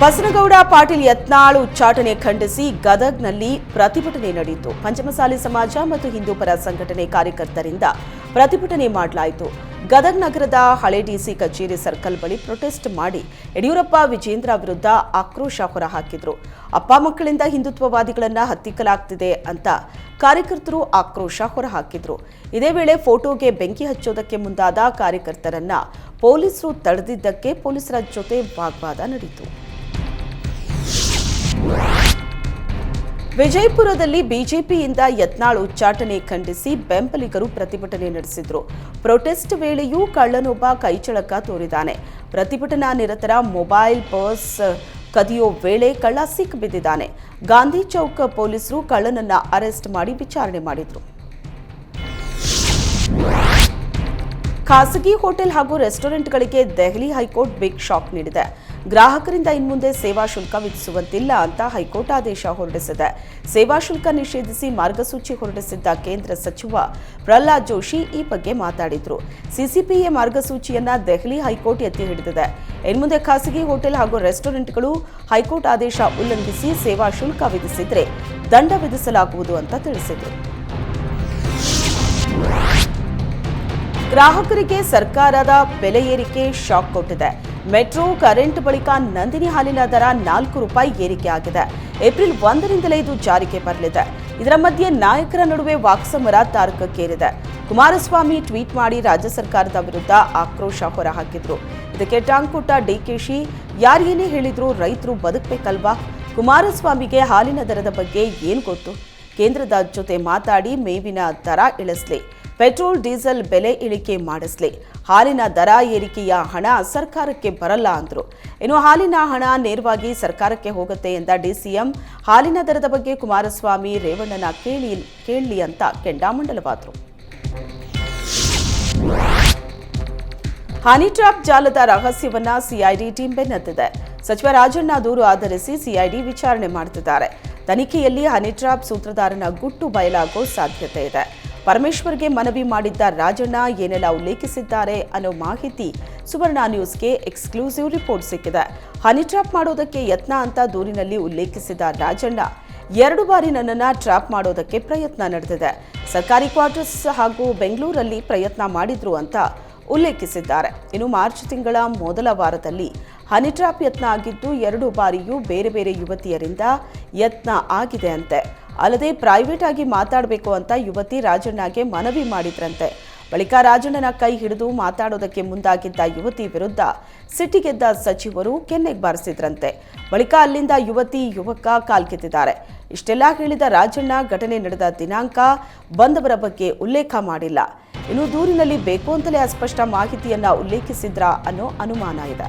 ಬಸನಗೌಡ ಪಾಟೀಲ್ ಯತ್ನಾಳು ಉಚ್ಚಾಟನೆ ಖಂಡಿಸಿ ಗದಗ್ನಲ್ಲಿ ಪ್ರತಿಭಟನೆ ನಡೆಯಿತು. ಪಂಚಮಸಾಲಿ ಸಮಾಜ ಮತ್ತು ಹಿಂದೂ ಪರ ಸಂಘಟನೆ ಕಾರ್ಯಕರ್ತರಿಂದ ಪ್ರತಿಭಟನೆ ಮಾಡಲಾಯಿತು. ಗದಗ್ ನಗರದ ಹಳೆ ಡಿಸಿ ಕಚೇರಿ ಸರ್ಕಲ್ ಬಳಿ ಪ್ರೊಟೆಸ್ಟ್ ಮಾಡಿ ಯಡಿಯೂರಪ್ಪ, ವಿಜೇಂದ್ರ ವಿರುದ್ಧ ಆಕ್ರೋಶ ಹೊರಹಾಕಿದ್ರು. ಅಪ್ಪ ಮಕ್ಕಳಿಂದ ಹಿಂದುತ್ವವಾದಿಗಳನ್ನ ಹತ್ತಿಕ್ಕಲಾಗ್ತಿದೆ ಅಂತ ಕಾರ್ಯಕರ್ತರು ಆಕ್ರೋಶ ಹೊರಹಾಕಿದ್ರು. ಇದೇ ವೇಳೆ ಫೋಟೋಗೆ ಬೆಂಕಿ ಹಚ್ಚೋದಕ್ಕೆ ಮುಂದಾದ ಕಾರ್ಯಕರ್ತರನ್ನ ಪೊಲೀಸರು ತಡೆದಿದ್ದಕ್ಕೆ ಪೊಲೀಸರ ಜೊತೆ ವಾಗ್ವಾದ ನಡೆಯಿತು. ವಿಜಯಪುರದಲ್ಲಿ ಬಿಜೆಪಿಯಿಂದ ಯತ್ನಾಳ್ ಉಚ್ಚಾಟನೆ ಖಂಡಿಸಿ ಬೆಂಬಲಿಗರು ಪ್ರತಿಭಟನೆ ನಡೆಸಿದ್ರು. ಪ್ರೊಟೆಸ್ಟ್ ವೇಳೆಯೂ ಕಳ್ಳನೊಬ್ಬ ಕೈಚಳಕ ತೋರಿದ್ದಾನೆ. ಪ್ರತಿಭಟನಾ ನಿರತರ ಮೊಬೈಲ್ ಪರ್ಸ್ ಕದಿಯೋ ವೇಳೆ ಕಳ್ಳ ಸಿಕ್ಕಿಬಿದ್ದಿದ್ದಾನೆ ಗಾಂಧಿ ಚೌಕ್ ಪೊಲೀಸರು ಕಳ್ಳನನ್ನ ಅರೆಸ್ಟ್ ಮಾಡಿ ವಿಚಾರಣೆ ಮಾಡಿದ್ರು. ಖಾಸಗಿ ಹೋಟೆಲ್ ಹಾಗೂ ರೆಸ್ಟೋರೆಂಟ್ಗಳಿಗೆ Delhi high court big shock ನೀಡಿದೆ. ಗ್ರಾಹಕರಿಂದ ಇನ್ಮುಂದೆ ಸೇವಾ ಶುಲ್ಕ ವಿಧಿಸುವಂತಿಲ್ಲ ಅಂತ ಹೈಕೋರ್ಟ್ ಆದೇಶ ಹೊರಡಿಸಿದೆ. ಸೇವಾ ಶುಲ್ಕ ನಿಷೇಧಿಸಿ ಮಾರ್ಗಸೂಚಿ ಹೊರಡಿಸಿದ್ದ ಕೇಂದ್ರ ಸಚಿವ ಪ್ರಹ್ಲಾದ್ ಜೋಶಿ ಈ ಬಗ್ಗೆ ಮಾತಾಡಿದ್ರು. ಸಿಸಿಪಿಎ ಮಾರ್ಗಸೂಚಿಯನ್ನ ದೆಹಲಿ ಹೈಕೋರ್ಟ್ ಎತ್ತಿ ಹಿಡಿದಿದೆ. ಇನ್ಮುಂದೆ ಖಾಸಗಿ ಹೋಟೆಲ್ ಹಾಗೂ ರೆಸ್ಟೋರೆಂಟ್ಗಳು ಹೈಕೋರ್ಟ್ ಆದೇಶ ಉಲ್ಲಂಘಿಸಿ ಸೇವಾ ಶುಲ್ಕ ವಿಧಿಸಿದ್ರೆ ದಂಡ ವಿಧಿಸಲಾಗುವುದು ಅಂತ ತಿಳಿಸಿದರು. ಗ್ರಾಹಕರಿಗೆ ಸರ್ಕಾರದ ಬೆಲೆ ಏರಿಕೆ ಶಾಕ್ ಕೊಟ್ಟಿದೆ. ಮೆಟ್ರೋ ಕರೆಂಟ್ ಬಳಿಕ ನಂದಿನಿ ಹಾಲಿನ ದರ ನಾಲ್ಕು ರೂಪಾಯಿ ಏರಿಕೆ ಆಗಿದೆ. ಏಪ್ರಿಲ್ ಒಂದರಿಂದಲೇ ಇದು ಜಾರಿಗೆ ಬರಲಿದೆ. ಇದರ ಮಧ್ಯೆ ನಾಯಕರ ನಡುವೆ ವಾಕ್ಸಮರ ತಾರಕಕ್ಕೇರಿದೆ. ಕುಮಾರಸ್ವಾಮಿ ಟ್ವೀಟ್ ಮಾಡಿ ರಾಜ್ಯ ಸರ್ಕಾರದ ವಿರುದ್ಧ ಆಕ್ರೋಶ ಹೊರಹಾಕಿದ್ರು. ಇದಕ್ಕೆ ಟಾಂಗ್ ಕೊಟ್ಟ ಡಿಕೆಶಿ ಯಾರೇನೇ ಹೇಳಿದ್ರು ರೈತರು ಬದುಕಬೇಕಲ್ವಾ? ಕುಮಾರಸ್ವಾಮಿಗೆ ಹಾಲಿನ ದರದ ಬಗ್ಗೆ ಏನು ಗೊತ್ತು? ಕೇಂದ್ರದ ಜೊತೆ ಮಾತಾಡಿ ಮೇವಿನ ದರ ಇಳಿಸ್ಲಿ. ಪೆಟ್ರೋಲ್, ಡೀಸೆಲ್ ಬೆಲೆ ಇಳಿಕೆ ಮಾಡಿಸಲಿ. ಹಾಲಿನ ದರ ಏರಿಕೆಯ ಹಣ ಸರ್ಕಾರಕ್ಕೆ ಬರಲ್ಲ ಅಂದರು. ಇನ್ನು ಹಾಲಿನ ಹಣ ನೇರವಾಗಿ ಸರ್ಕಾರಕ್ಕೆ ಹೋಗುತ್ತೆ ಎಂದ ಡಿಸಿಎಂ. ಹಾಲಿನ ದರದ ಬಗ್ಗೆ ಕುಮಾರಸ್ವಾಮಿ ರೇವಣ್ಣನ ಕೇಳಿ, ಕೇಳಲಿ ಅಂತ ಕೆಂಡಾಮಂಡಲವಾದರು. ಹನಿ ಟ್ರಾಪ್ ಜಾಲದ ರಹಸ್ಯವನ್ನ ಸಿಐಡಿ ಟೀಮ್ ಬೆನ್ನತ್ತಿದೆ. ಸಚಿವ ರಾಜಣ್ಣ ದೂರು ಆಧರಿಸಿ ಸಿಐಡಿ ವಿಚಾರಣೆ ಮಾಡುತ್ತಿದ್ದಾರೆ ತನಿಖೆಯಲ್ಲಿ ಹನಿ ಟ್ರಾಪ್ ಸೂತ್ರಧಾರನ ಗುಟ್ಟು ಬಯಲಾಗೋ ಸಾಧ್ಯತೆ ಇದೆ. ಪರಮೇಶ್ವರ್ಗೆ ಮನವಿ ಮಾಡಿದ್ದ ರಾಜಣ್ಣ ಏನೆಲ್ಲ ಉಲ್ಲೇಖಿಸಿದ್ದಾರೆ ಅನ್ನೋ ಮಾಹಿತಿ ಸುವರ್ಣ ನ್ಯೂಸ್ಗೆ ಎಕ್ಸ್ಕ್ಲೂಸಿವ್ ರಿಪೋರ್ಟ್ ಸಿಕ್ಕಿದೆ. ಹನಿ ಟ್ರಾಪ್ ಮಾಡೋದಕ್ಕೆ ಯತ್ನ ಅಂತ ದೂರಿನಲ್ಲಿ ಉಲ್ಲೇಖಿಸಿದ ರಾಜಣ್ಣ, ಎರಡು ಬಾರಿ ನನ್ನನ್ನು ಟ್ರಾಪ್ ಮಾಡೋದಕ್ಕೆ ಪ್ರಯತ್ನ ನಡೆದಿದೆ. ಸರ್ಕಾರಿ ಕ್ವಾರ್ಟರ್ಸ್ ಹಾಗೂ ಬೆಂಗಳೂರಲ್ಲಿ ಪ್ರಯತ್ನ ಮಾಡಿದ್ರು ಅಂತ ಉಲ್ಲೇಖಿಸಿದ್ದಾರೆ. ಇನ್ನು ಮಾರ್ಚ್ ತಿಂಗಳ ಮೊದಲ ವಾರದಲ್ಲಿ ಹನಿ ಟ್ರಾಪ್ ಯತ್ನ ಆಗಿದ್ದು, ಎರಡು ಬಾರಿಯೂ ಬೇರೆ ಬೇರೆ ಯುವತಿಯರಿಂದ ಯತ್ನ ಆಗಿದೆ ಅಂತೆ. ಅಲ್ಲದೆ ಪ್ರೈವೇಟ್ ಆಗಿ ಮಾತಾಡಬೇಕು ಅಂತ ಯುವತಿ ರಾಜಣ್ಣಗೆ ಮನವಿ ಮಾಡಿದ್ರಂತೆ. ಬಳಿಕ ರಾಜಣ್ಣನ ಕೈ ಹಿಡಿದು ಮಾತಾಡೋದಕ್ಕೆ ಮುಂದಾಗಿದ್ದ ಯುವತಿ ವಿರುದ್ಧ ಸಿಟ್ಟಿಗೆದ್ದ ಸಚಿವರು ಕೆನ್ನೆಗೆ ಬಾರಿಸಿದ್ರಂತೆ. ಬಳಿಕ ಅಲ್ಲಿಂದ ಯುವತಿ, ಯುವಕ ಕಾಲ್ಕಿತ್ತಿದ್ದಾರೆ ಇಷ್ಟೆಲ್ಲ ಹೇಳಿದ ರಾಜಣ್ಣ ಘಟನೆ ನಡೆದ ದಿನಾಂಕ ಬಂದವರ ಬಗ್ಗೆ ಉಲ್ಲೇಖ ಮಾಡಿಲ್ಲ. ಇನ್ನು ದೂರಿನಲ್ಲಿ ಬೇಕು ಅಂತಲೇ ಅಸ್ಪಷ್ಟ ಮಾಹಿತಿಯನ್ನ ಉಲ್ಲೇಖಿಸಿದ್ರಾ ಅನ್ನೋ ಅನುಮಾನ ಇದೆ.